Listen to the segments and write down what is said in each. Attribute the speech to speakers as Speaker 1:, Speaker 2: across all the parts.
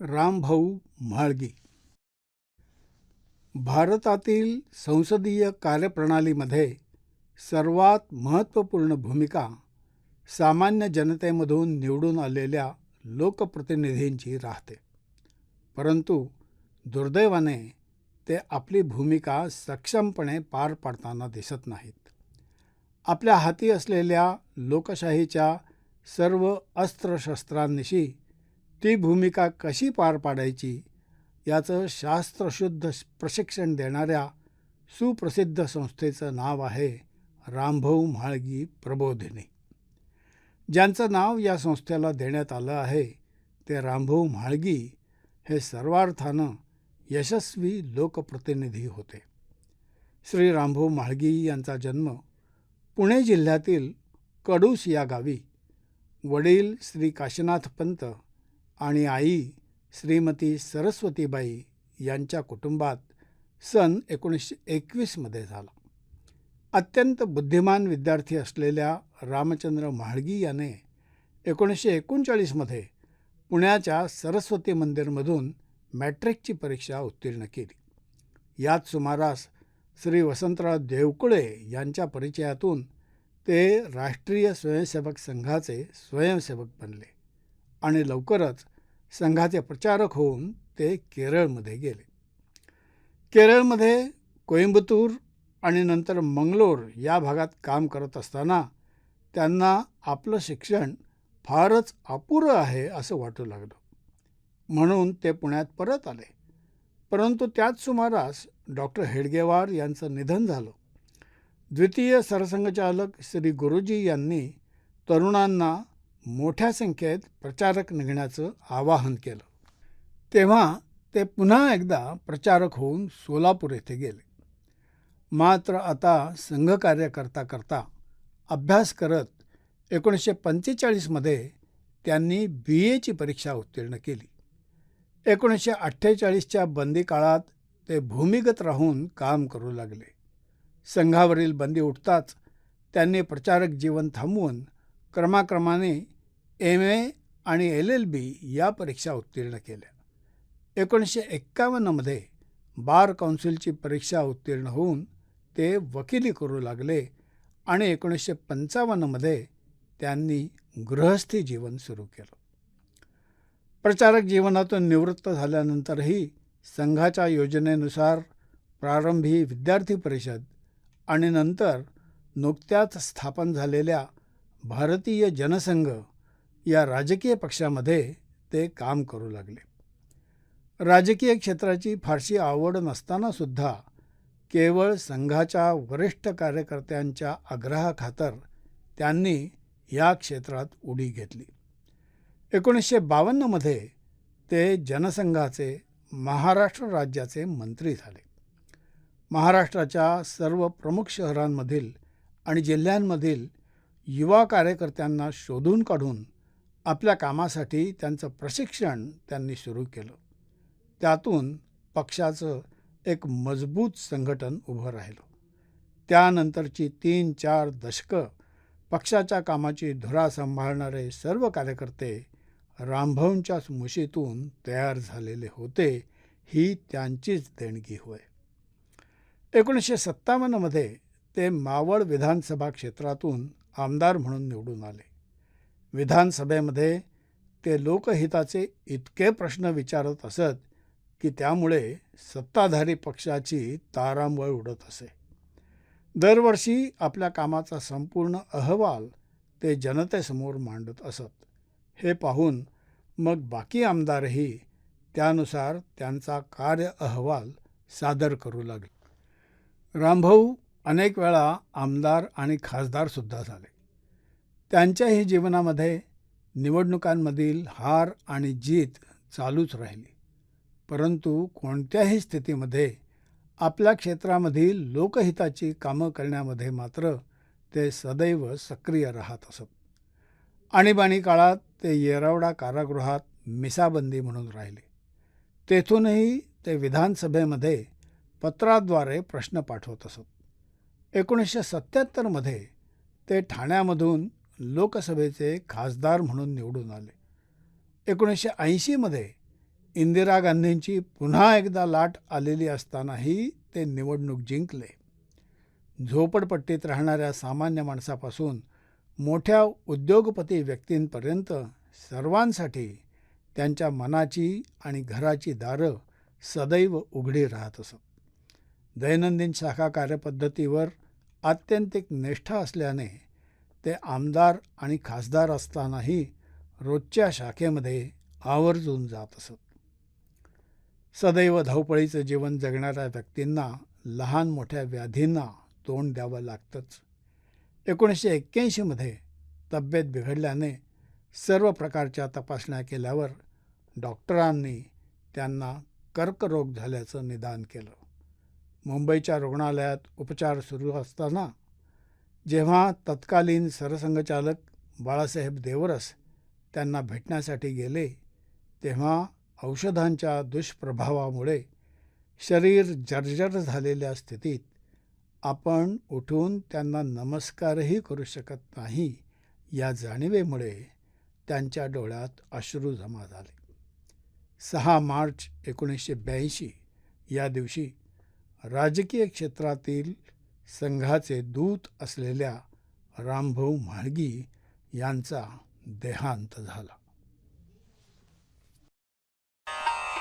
Speaker 1: रामभाऊ म्हाळगी. भारतातील संसदीय कार्यप्रणालीमध्ये सर्वात महत्त्वपूर्ण भूमिका सामान्य जनतेमधून निवडून आलेल्या लोकप्रतिनिधींची राहते. परंतु दुर्दैवाने ते आपली भूमिका सक्षमपणे पार पाडताना दिसत नाहीत. आपल्या हाती असलेल्या लोकशाहीच्या सर्व अस्त्रशस्त्रांनिशी ती भूमिका कशी पार पाडायची याचं शास्त्रशुद्ध प्रशिक्षण देणाऱ्या सुप्रसिद्ध संस्थेचं नाव आहे रामभाऊ म्हाळगी प्रबोधिनी. ज्यांचं नाव या संस्थेला देण्यात आलं आहे ते रामभाऊ म्हाळगी हे सर्वार्थानं यशस्वी लोकप्रतिनिधी होते. श्री रामभाऊ म्हाळगी यांचा जन्म पुणे जिल्ह्यातील कडूस या गावी वडील श्री काशीनाथ पंत आणि आई श्रीमती सरस्वतीबाई यांच्या कुटुंबात सन एकोणीसशे एकवीसमध्ये झाला. अत्यंत बुद्धिमान विद्यार्थी असलेल्या रामचंद्र म्हाळगी याने एकोणीसशे एकोणचाळीसमध्ये पुण्याच्या सरस्वती मंदिरमधून मॅट्रिकची परीक्षा उत्तीर्ण केली. याच सुमारास श्री वसंतराव देवकुळे यांच्या परिचयातून ते राष्ट्रीय स्वयंसेवक संघाचे स्वयंसेवक बनले. आणि लवकरच संघाचे प्रचारक होऊन ते केरळमध्ये गेले. केरळमध्ये कोइंबतूर आणि नंतर मंगलोर या भागात काम करत असताना त्यांना आपलं शिक्षण फारच अपुरं आहे असं वाटू लागलं. म्हणून ते पुण्यात परत आले. परंतु त्याच सुमारास डॉक्टर हेडगेवार यांचं निधन झालं. द्वितीय सरसंघचालक श्री गुरुजी यांनी तरुणांना मोठ्या संख्येत प्रचारक निघण्याचं आवाहन केलं. तेव्हा ते पुन्हा एकदा प्रचारक होऊन सोलापूर येथे गेले. मात्र आता संघकार्य करता करता अभ्यास करत एकोणीसशे पंचेचाळीसमध्ये त्यांनी बी एची परीक्षा उत्तीर्ण केली. एकोणीसशे अठ्ठेचाळीसच्या बंदी काळात ते भूमिगत राहून काम करू लागले. संघावरील बंदी उठताच त्यांनी प्रचारक जीवन थांबवून क्रमाक्रमाने एम ए आणि एल एल बी या परीक्षा उत्तीर्ण केल्या. एकोणीसशे एक्कावन्नमध्ये बार काउन्सिलची परीक्षा उत्तीर्ण होऊन ते वकिली करू लागले आणि एकोणीसशे पंचावन्नमध्ये त्यांनी गृहस्थी जीवन सुरू केलं. प्रचारक जीवनातून निवृत्त झाल्यानंतरही संघाच्या योजनेनुसार प्रारंभी विद्यार्थी परिषद आणि नंतर नुकत्याच स्थापन झालेल्या भारतीय जनसंघ या राजकीय पक्षामध्ये ते काम करू लागले. राजकीय क्षेत्राची फारशी आवड नसतानासुद्धा केवळ संघाच्या वरिष्ठ कार्यकर्त्यांच्या आग्रहाखातर त्यांनी या क्षेत्रात उडी घेतली. एकोणीसशे बावन्नमध्ये ते जनसंघाचे महाराष्ट्र राज्याचे मंत्री झाले. महाराष्ट्राच्या सर्व प्रमुख शहरांमधील आणि जिल्ह्यांमधील युवा कार्यकर्त्यांना शोधून काढून आपल्या कामासाठी त्यांचं प्रशिक्षण त्यांनी सुरू केलं. त्यातून पक्षाचं एक मजबूत संघटन उभं राहिलं. त्यानंतरची तीन चार दशकं पक्षाच्या कामाची धुरा सांभाळणारे सर्व कार्यकर्ते रामभाऊंच्या मुशीतून तयार झालेले होते ही त्यांचीच देणगी होय. एकोणीसशे सत्तावन्नमध्ये ते मावळ विधानसभा क्षेत्रातून आमदार म्हणून निवडून आले. विधानसभेमध्ये ते लोकहिताचे इतके प्रश्न विचारत असत की त्यामुळे सत्ताधारी पक्षाची तारांबळ उडत असे. दरवर्षी आपल्या कामाचा संपूर्ण अहवाल ते जनतेसमोर मांडत असत. हे पाहून मग बाकी आमदारही त्यानुसार त्यांचा कार्य अहवाल सादर करू लागले. रामभाऊ अनेक वेळा आमदार आणि खासदारसुद्धा झाले. त्यांच्याही जीवनामध्ये निवडणुकांमधील हार आणि जीत चालूच राहिली. परंतु कोणत्याही स्थितीमध्ये आपल्या क्षेत्रामधील लोकहिताची कामं करण्यामध्ये मात्र ते सदैव सक्रिय राहत असत. आणीबाणी काळात ते येरवडा कारागृहात मिसाबंदी म्हणून राहिले. तेथूनही ते विधानसभेमध्ये पत्राद्वारे प्रश्न पाठवत असत. एकोणीसशे सत्त्याहत्तरमध्ये ते ठाण्यामधून लोकसभेचे खासदार म्हणून निवडून आले. एकोणीसशे ऐंशीमध्ये इंदिरा गांधींची पुन्हा एकदा लाट आलेली असतानाही ते निवडणूक जिंकले. झोपडपट्टीत राहणाऱ्या सामान्य माणसापासून मोठ्या उद्योगपती व्यक्तींपर्यंत सर्वांसाठी त्यांच्या मनाची आणि घराची दारं सदैव उघडी राहत असत. दैनंदिन शाखा कार्यपद्धतीवर आत्यंतिक निष्ठा असल्याने ते आमदार आणि खासदार असतानाही रोजच्या शाखेमध्ये आवर्जून जात असत. सदैव धावपळीचं जीवन जगणाऱ्या व्यक्तींना लहान मोठ्या व्याधींना तोंड द्यावं लागतंच. एकोणीसशे एक्क्याऐंशीमध्ये तब्येत बिघडल्याने सर्व प्रकारच्या तपासण्या केल्यावर डॉक्टरांनी त्यांना कर्करोग झाल्याचं निदान केलं. मुंबईच्या रुग्णालयात उपचार सुरू असताना जेव्हा तत्कालीन सरसंघचालक बाळासाहेब देवरस त्यांना भेटण्यासाठी गेले तेव्हा औषधांच्या दुष्प्रभावामुळे शरीर जर्जर झालेल्या स्थितीत आपण उठून त्यांना नमस्कारही करू शकत नाही या जाणीवेमुळे त्यांच्या डोळ्यात अश्रू जमा झाले. सहा मार्च एकोणीसशे ब्याऐंशी या दिवशी राजकीय क्षेत्रातील संघाचे दूत असलेल्या रामभाऊ म्हाळगी यांचा देहांत झाला.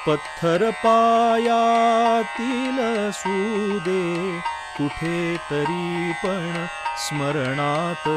Speaker 2: पत्थर पायातील सुदे कुठे तरी पण स्मरणात.